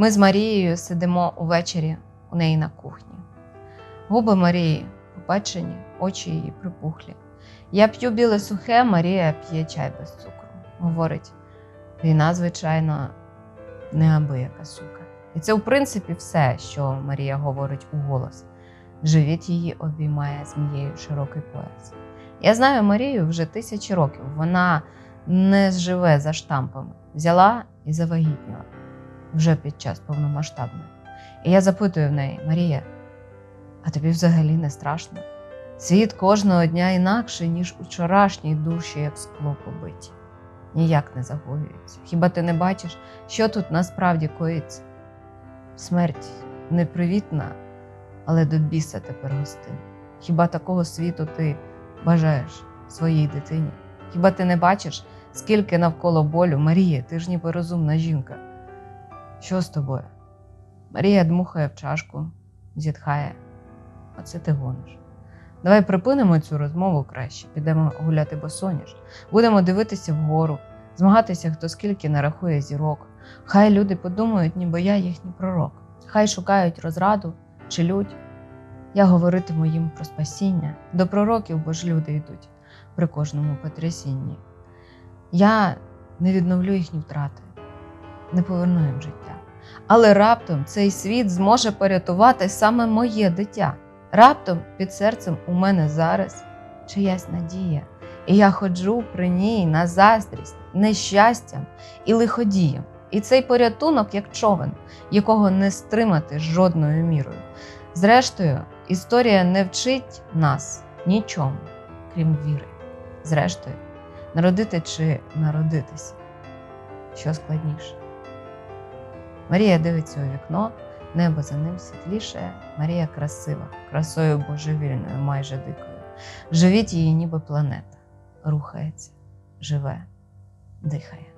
Ми з Марією сидимо увечері у неї на кухні. Губи Марії попечені, очі її припухлі. Я п'ю біле сухе, Марія п'є чай без цукру. Говорить, війна, звичайно, неабияка сука. І це, в принципі, все, що Марія говорить у голос. Живіт її обіймає змією широкий пояс. Я знаю Марію вже тисячі років. Вона не живе за штампами. Взяла і завагітніла вже під час повномасштабної. І я запитую в неї: Марія, а тобі взагалі не страшно? Світ кожного дня інакший, ніж учорашній душі, як скло побиті. Ніяк не загоюється. Хіба ти не бачиш, що тут насправді коїться? Смерть непривітна, але до біса тепер гостина. Хіба такого світу ти бажаєш своїй дитині? Хіба ти не бачиш, скільки навколо болю? Марія, ти ж ніби розумна жінка. Що з тобою? Марія дмухає в чашку, зітхає. Оце ти гониш. Давай припинимо цю розмову краще, підемо гуляти босоніж, будемо дивитися вгору, змагатися, хто скільки нарахує зірок. Хай люди подумають, ніби я їхній пророк. Хай шукають розраду чи лють. Я говоритиму їм про спасіння. До пророків, бо ж люди йдуть при кожному потрясінні. Я не відновлю їхні втрати, не поверну їм життя. Але раптом цей світ зможе порятувати саме моє дитя. Раптом під серцем у мене зараз чиясь надія, і я ходжу при ній на заздрість, нещастям і лиходіям. І цей порятунок як човен, якого не стримати жодною мірою. Зрештою, історія не вчить нас нічому, крім віри. Зрештою, народити чи народитися, що складніше. Марія дивиться у вікно, небо за ним світліше. Марія красива, красою божевільною, майже дикою. Живіть живіт її ніби планета, рухається, живе, дихає.